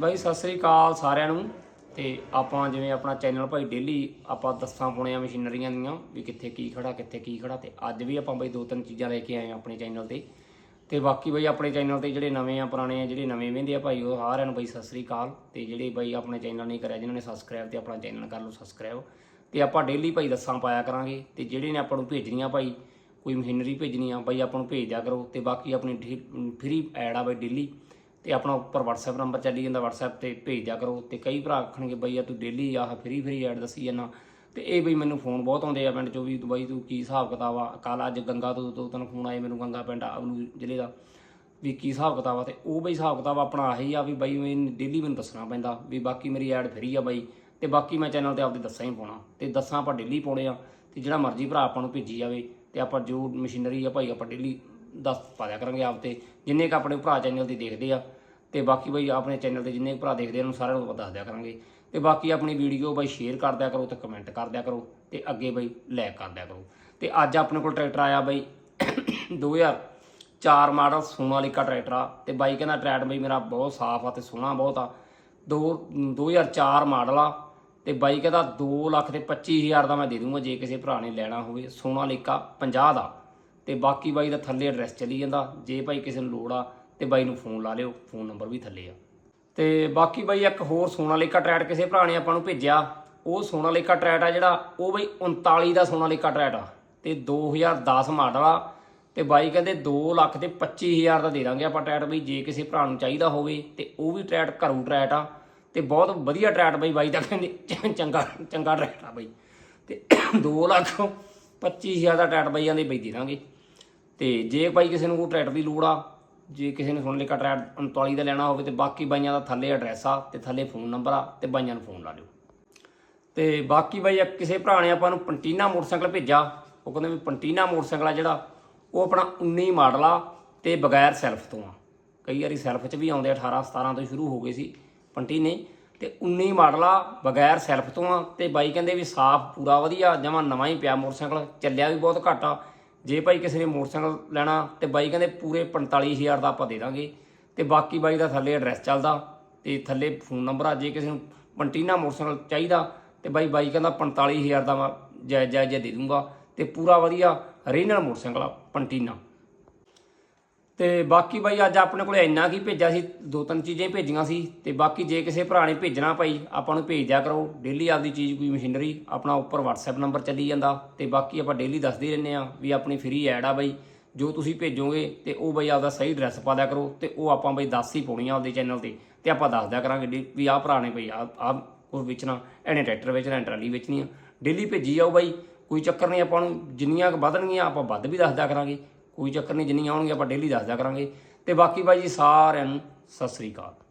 ਬਾਈ, ਸਤਿ ਸ੍ਰੀ ਅਕਾਲ ਸਾਰਿਆਂ ਨੂੰ। ਤੇ ਆਪਾਂ ਜਿਵੇਂ ਆਪਣਾ ਚੈਨਲ ਭਾਈ ਡੇਲੀ ਆਪਾਂ ਦੱਸਾਂ ਪਾਉਣੇ ਆ ਮਸ਼ੀਨਰੀਆਂ ਦੀਆਂ ਵੀ ਕਿੱਥੇ ਕੀ ਖੜਾ, ਕਿੱਥੇ ਕੀ ਖੜਾ ਤੇ ਅੱਜ ਵੀ ਆਪਾਂ ਬਾਈ ਦੋ ਤਿੰਨ ਚੀਜ਼ਾਂ ਲੈ ਕੇ ਆਏ ਆ ਆਪਣੇ ਚੈਨਲ ਤੇ। ਤੇ ਬਾਕੀ ਬਾਈ ਆਪਣੇ ਚੈਨਲ ਤੇ ਜਿਹੜੇ ਨਵੇਂ ਆ, ਪੁਰਾਣੇ ਆ, ਜਿਹੜੇ ਨਵੇਂ ਵਹਿੰਦੇ ਆ ਭਾਈ, ਉਹ ਸਾਰਿਆਂ ਨੂੰ ਬਾਈ ਸਤਿ ਸ੍ਰੀ ਅਕਾਲ। ਤੇ ਜਿਹੜੇ ਬਾਈ ਆਪਣੇ ਚੈਨਲ ਨਹੀਂ ਕਰਿਆ, ਜਿਨ੍ਹਾਂ ਨੇ ਸਬਸਕ੍ਰਾਈਬ ਤੇ ਆਪਣਾ ਚੈਨਲ ਕਰ ਲਓ ਸਬਸਕ੍ਰਾਈਬ ਤੇ ਆਪਾਂ ਡੇਲੀ ਭਾਈ ਦੱਸਾਂ ਪਾਇਆ ਕਰਾਂਗੇ। ਤੇ ਜਿਹੜੇ ਨੇ ਆਪਾਂ ਨੂੰ ਭੇਜਣੀਆਂ ਭਾਈ, ਕੋਈ ਮਸ਼ੀਨਰੀ ਭੇਜਣੀ ਆ, ਬਾਈ ਆਪਾਂ ਨੂੰ ਭੇਜ ਦਿਆ ਕਰੋ। ਤੇ ਬਾਕੀ ਆਪਣੀ ਫ੍ਰੀ ਐਡ ਆ ਬਾਈ ਡੇਲੀ ਤੇ ਆਪਣਾ ਉੱਪਰ WhatsApp ਨੰਬਰ ਚੱਲੀ ਜਾਂਦਾ, WhatsApp ਤੇ ਭੇਜ ਦਿਆ ਕਰੋ। ਤੇ ਕਈ ਭਰਾ ਆਖਣਗੇ, ਬਈ ਆ ਤੂੰ ਡੇਲੀ ਆਹ ਫਰੀ ਫਰੀ ਐਡ ਦੱਸੀ ਜਾਂਦਾ। ਤੇ ਇਹ ਬਈ ਮੈਨੂੰ ਫੋਨ ਬਹੁਤ ਆਉਂਦੇ ਆ ਪਿੰਡ ਚੋਂ ਵੀ ਤੂੰ ਬਾਈ ਤੂੰ ਕੀ ਹਿਸਾਬ ਕਿਤਾਬ ਆ? ਕੱਲ ਅੱਜ ਗੰਗਾ ਤੋਂ ਦੋ ਤਿੰਨ ਫੋਨ ਆਏ ਮੈਨੂੰ ਗੰਗਾ ਪਿੰਡ ਅਬਲੂ ਜ਼ਿਲ੍ਹੇ ਦਾ, ਵੀ ਕੀ ਹਿਸਾਬ ਕਿਤਾਬ ਆ? ਤੇ ਉਹ ਬਈ ਹਿਸਾਬ ਕਿਤਾਬ ਆਪਣਾ ਆਹੀ ਆ ਵੀ ਬਾਈ ਮੈਨੂੰ ਡੇਲੀ ਮੈਨੂੰ ਦੱਸਣਾ ਪੈਂਦਾ ਵੀ ਬਾਕੀ ਮੇਰੀ ਐਡ ਫਰੀ ਆ ਬਾਈ। ਤੇ ਬਾਕੀ ਮੈਂ ਚੈਨਲ ਤੇ ਆਪਦੇ ਦੱਸਾਂ ਹੀ ਪਾਉਣਾ। ਤੇ ਦੱਸਾਂ ਆਪਾਂ ਡੇਲੀ ਪਾਉਣੇ ਆ, ਤੇ ਜਿਹੜਾ ਮਰਜ਼ੀ ਭਰਾ ਆਪਾਂ ਨੂੰ ਭੇਜੀ ਜਾਵੇ, ਤੇ ਆਪਾਂ ਜੋ ਮਸ਼ੀਨਰੀ ਆ ਭਾਈ ਆਪਾਂ ਡੇਲੀ ਦੱਸ ਪਾ ਦਿਆ ਕਰਾਂਗੇ ਆਪ ਤੇ, ਜਿੰਨੇ ਕ ਆਪਣੇ ਭਰਾ ਚੈਨਲ ਤੇ ਦੇਖਦੇ ਆ। ਤੇ ਬਾਕੀ ਬਈ ਆਪਣੇ ਚੈਨਲ ਤੇ ਜਿੰਨੇ ਭਰਾ ਦੇਖਦੇ ਆ, ਉਹਨੂੰ ਸਾਰਿਆਂ ਨੂੰ ਦੱਸ ਦਿਆ ਕਰਾਂਗੇ। ਤੇ ਬਾਕੀ ਆਪਣੀ ਵੀਡੀਓ ਬਈ ਸ਼ੇਅਰ ਕਰ ਦਿਆ ਕਰੋ ਤੇ ਕਮੈਂਟ ਕਰ ਦਿਆ ਕਰੋ ਤੇ ਅੱਗੇ ਬਈ ਲਾਈਕ ਕਰ ਦਿਆ ਕਰੋ। ਤੇ ਅੱਜ ਆਪਣੇ ਕੋਲ ਟਰੈਕਟਰ ਆਇਆ ਬਈ 2004 ਮਾਡਲ ਸੋਨਾਲੀਕਾ ਟਰੈਕਟਰ ਆ। ਤੇ ਬਾਈ ਕਹਿੰਦਾ ਟਰੈਕਟਰ ਬਈ ਮੇਰਾ ਬਹੁਤ ਸਾਫ਼ ਆ ਤੇ ਸੋਹਣਾ ਬਹੁਤ ਆ। ਦੋ 2004 ਮਾਡਲ ਆ। ਤੇ ਬਾਈ ਕਹਿੰਦਾ 2 ਲੱਖ ਤੇ 25000 ਦਾ ਮੈਂ ਦੇ ਦੂੰਗਾ, ਜੇ ਕਿਸੇ ਭਰਾ ਨੇ ਲੈਣਾ ਹੋਵੇ। ਸੋਨਾਲੀਕਾ 50 ਦਾ। ਤੇ ਬਾਕੀ ਬਾਈ ਦਾ ਥੱਲੇ ਐਡਰੈਸ ਚਲੀ ਜਾਂਦਾ। ਜੇ ਭਾਈ ਕਿਸੇ ਨੂੰ ਲੋੜ ਆ ਤੇ ਬਾਈ ਨੂੰ ਫੋਨ ਲਾ ਲਿਓ ਫੋਨ ਨੰਬਰ ਵੀ ਥੱਲੇ ਆ। ਤੇ ਬਾਕੀ ਬਾਈ ਇੱਕ ਹੋਰ ਸੋਨਾ ਲੇਕਾ ਟਰੈਟ ਕਿਸੇ ਭਰਾ ਨੇ ਆਪਾਂ ਨੂੰ ਭੇਜਿਆ। ਉਹ ਸੋਨਾ ਲੇਕਾ ਟਰੈਟ ਆ ਜਿਹੜਾ, ਉਹ ਬਾਈ 39 ਦਾ ਸੋਨਾ ਲੇਕਾ ਟਰੈਟ ਆ। ਤੇ 2010 ਮਾਡਲ ਆ। ਤੇ ਬਾਈ ਕਹਿੰਦੇ 2 ਲੱਖ ਤੇ 25000 ਦਾ ਦੇ ਦਾਂਗੇ ਆਪਾਂ ਟਰੈਟ ਬਈ, ਜੇ ਕਿਸੇ ਭਰਾ ਨੂੰ ਚਾਹੀਦਾ ਹੋਵੇ ਤੇ ਉਹ ਵੀ ਟਰੈਟ ਘਰੂ ਟਰੈਟ ਆ। ਤੇ ਬਹੁਤ ਵਧੀਆ ਟਰੈਟ ਬਈ, ਬਾਈ ਦਾ ਕਹਿੰਦੇ ਚੰਗਾ ਚੰਗਾ ਟਰੈਟ ਆ ਬਈ। ਤੇ 2 ਲੱਖ 25000 ਦਾ ਟਰੈਟ ਬਾਈਆਂ ਦੇ ਬਈ ਦੇ ਦਾਂਗੇ। ਤੇ ਜੇ ਭਾਈ ਕਿਸੇ ਨੂੰ ਕੋਈ ਟਰੈਕਟਰ ਦੀ ਲੋੜ ਆ, ਜੇ ਕਿਸੇ ਨੇ ਸੁਣ ਲਿਆ ਟਰੈਕਟਰ 39 ਦਾ ਲੈਣਾ ਹੋਵੇ ਤੇ ਬਾਕੀ ਬਾਈਆਂ ਦਾ ਥੱਲੇ ਐਡਰੈਸ ਆ ਤੇ ਥੱਲੇ ਫੋਨ ਨੰਬਰ ਆ ਤੇ ਬਾਈਆਂ ਨੂੰ ਫੋਨ ਲਾ ਲਿਓ। ਤੇ ਬਾਕੀ ਬਾਈ ਕਿਸੇ ਭਰਾ ਨੇ ਆਪਾਂ ਨੂੰ ਪੰਟੀਨਾ ਮੋਟਰਸਾਈਕਲ ਭੇਜਿਆ, ਉਹ ਕਹਿੰਦੇ ਵੀ ਪੰਟੀਨਾ ਮੋਟਰਸਾਈਕਲ ਆ ਜਿਹੜਾ, ਉਹ ਆਪਣਾ 19 ਮਾਡਲ ਆ ਤੇ ਬਗੈਰ ਸੈਲਫ ਤੋਂ ਆ। ਕਈ ਵਾਰੀ ਸੈਲਫ 'ਚ ਵੀ ਆਉਂਦੇ ਆ 18 17 ਤੋਂ ਸ਼ੁਰੂ ਹੋ ਗਏ ਸੀ ਪੰਟੀਨੇ, ਤੇ 19 ਮਾਡਲ ਆ, ਬਗੈਰ ਸੈਲਫ ਤੋਂ ਆ ਤੇ ਬਾਈ ਕਹਿੰਦੇ ਵੀ ਸਾਫ਼, ਪੂਰਾ ਵਧੀਆ, ਜਮਾ ਨਵਾਂ ਹੀ ਪਿਆ ਮੋਟਰਸਾਈਕਲ, ਚੱਲਿਆ ਵੀ ਬਹੁਤ ਘੱਟ ਆ। ਜੇ ਭਾਈ ਕਿਸੇ ਨੇ ਮੋਟਰਸਾਈਕਲ ਲੈਣਾ ਤੇ ਬਾਈ ਕਹਿੰਦੇ ਪੂਰੇ 45000 ਦਾ ਆਪਾਂ ਦੇ ਦਾਂਗੇ ਤੇ ਬਾਕੀ ਬਾਈ ਦਾ ਥੱਲੇ ਐਡਰੈਸ ਚੱਲਦਾ ਤੇ ਥੱਲੇ ਫੋਨ ਨੰਬਰ ਆ, ਜੇ ਕਿਸੇ ਨੂੰ ਪੰਟੀਨਾ ਮੋਟਰਸਾਈਕਲ ਚਾਹੀਦਾ ਤੇ ਬਾਈ ਬਾਈ ਕਹਿੰਦਾ 45000 ਦਾ ਮੈਂ ਜਾਇਜ਼ ਜਾਇਜ਼ ਜਿਹਾ ਦੇ ਦੂੰਗਾ ਤੇ ਪੂਰਾ ਵਧੀਆ ਰੀਨਲ ਮੋਟਰਸਾਈਕਲ ਆ, ਪੰਟੀਨਾ। ਤੇ ਬਾਕੀ ਬਾਈ ਅੱਜ ਆਪਣੇ ਕੋਲ ਇੰਨਾ ਕੀ ਭੇਜਿਆ ਸੀ, ਦੋ ਤਿੰਨ ਚੀਜ਼ਾਂ ਹੀ ਭੇਜੀਆਂ ਸੀ, ਤੇ ਬਾਕੀ ਜੇ ਕਿਸੇ ਭਰਾ ਨੇ ਭੇਜਣਾ ਭਾਈ, ਆਪਾਂ ਨੂੰ ਭੇਜ ਦਿਆ ਕਰੋ। ਡੇਲੀ ਆਪਦੀ ਚੀਜ਼ ਕੋਈ ਮਸ਼ੀਨਰੀ ਆਪਣਾ ਉੱਪਰ WhatsApp ਨੰਬਰ ਚੱਲੀ ਜਾਂਦਾ, ਤੇ ਬਾਕੀ ਆਪਾਂ ਡੇਲੀ ਦੱਸਦੇ ਰਹਿੰਦੇ ਆ ਵੀ ਆਪਣੀ ਫ੍ਰੀ ਐਡ ਆ ਬਾਈ। ਜੋ ਤੁਸੀਂ ਭੇਜੋਗੇ ਤੇ ਉਹ ਬਾਈ ਆਪਦਾ ਸਹੀ ਐਡਰੈਸ ਪਾ ਦਿਆ ਕਰੋ, ਤੇ ਉਹ ਆਪਾਂ ਬਾਈ ਦੱਸ ਹੀ ਪਾਉਣੀ ਆ ਆਪਦੇ ਚੈਨਲ ਤੇ ਤੇ ਆਪਾਂ ਦੱਸ ਦਿਆ ਕਰਾਂਗੇ ਡੀ- ਵੀ ਆਹ ਭਰਾ ਨੇ ਬਈ ਆ ਆ ਉਹ ਵੇਚਣਾ, ਇਹਨੇ ਟਰੈਕਟਰ ਵੇਚਣਾ ਟਰਾਲੀ ਵੇਚਣੀ ਆ। ਡੇਲੀ ਭੇਜੀ ਜਾਓ ਬਾਈ, ਕੋਈ ਚੱਕਰ ਨਹੀਂ ਆਪਾਂ ਨੂੰ, ਜਿੰਨੀਆਂ ਕੁ ਵਧਣਗੀਆਂ ਆਪਾਂ ਵੱਧ ਵੀ ਦੱਸ ਕਰਾਂਗੇ। ਕੋਈ ਚੱਕਰ ਨਹੀਂ, ਜਿੰਨੀਆਂ ਆਉਣਗੀਆਂ ਆਪਾਂ ਡੇਲੀ ਦੱਸ ਕਰਾਂਗੇ। ਤੇ ਬਾਕੀ ਬਾਈ ਜੀ ਸਾਰਿਆਂ ਨੂੰ ਸਤਿ ਸ੍ਰੀ ਅਕਾਲ।